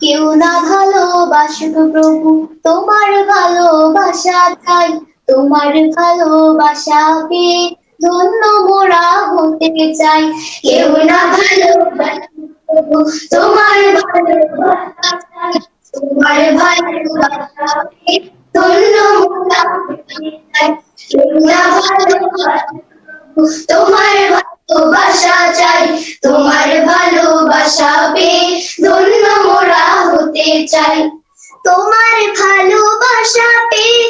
কেউ না ভালোবাসুক প্রভু, তোমার ভালোবাসা চাই তোমার ভালোবাসা পেয়ে ধন্য মোরা হতে চাই। কেউ না ভালোবাসুক প্রভু, তোমার ভালোবাসা চাই তোমার ভালোবাসা পেয়ে ধন্য মোরা হতে চাই। কেউ না ভালোবাসুক তোমার ভালোবাসা চাই। তোমার তোমার ভালোবাসা পেয়ে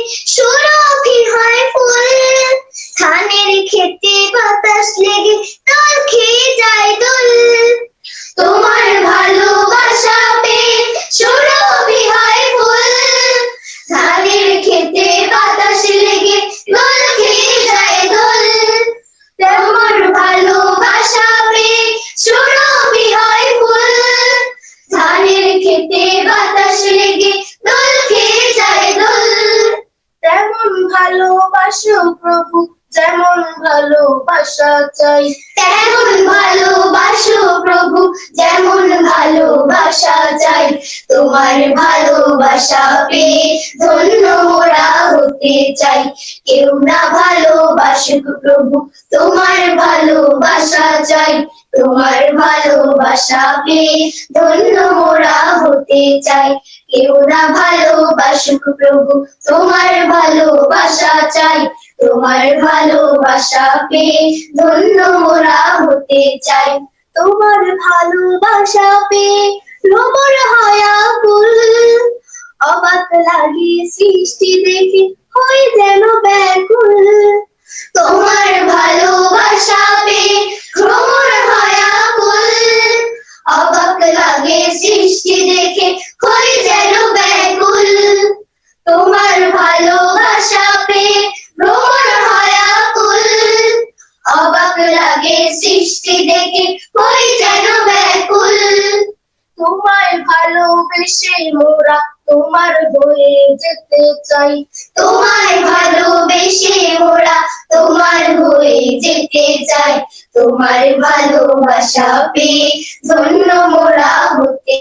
প্রভু, যেমন ভালোবাসা চাই। তেমন ভালোবাসো প্রভু, যেমন ভালোবাসা চাই। তোমার ভালোবাসা পেয়ে ধন্য মোরা হতে চাই। কেউ না ভালোবাসুক প্রভু, তোমার ভালোবাসা তোমার ভালোবাসা পেয়ে ধন্য মোরা হতে চাই। কেউ না ভালোবাসুক প্রভু, তোমার ভালোবাসা চাই। তোমার ভালোবাসা পেয়ে ধন্য মোরা হতে চাই। তোমার ভালোবাসা পেয়ে ভ্রমর হয়া ফুল, অবাক লাগে সৃষ্টি দেখে। ভালোবেসে মোরা তোমার হয়ে যেতে চাই। তোমায় ভালোবেসে মোরা তোমার হয়ে যেতে চাই তোমার ভালোবাসা পেয়ে ধন্য মোরা হতে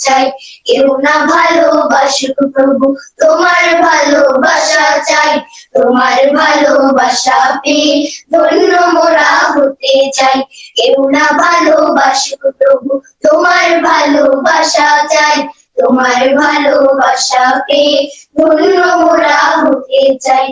চাই। কেউ না ভালোবাসুক প্রভু, তোমার ভালোবাসা চাই। তোমার ভালোবাসা পেয়ে ধন্য মোরা হতে চাই। কেউ না ভালোবাসুক প্রভু, তোমার ভালোবাসা চাই। তোমার ভালোবাসা পেয়ে ধন্য মোরা হতে চাই।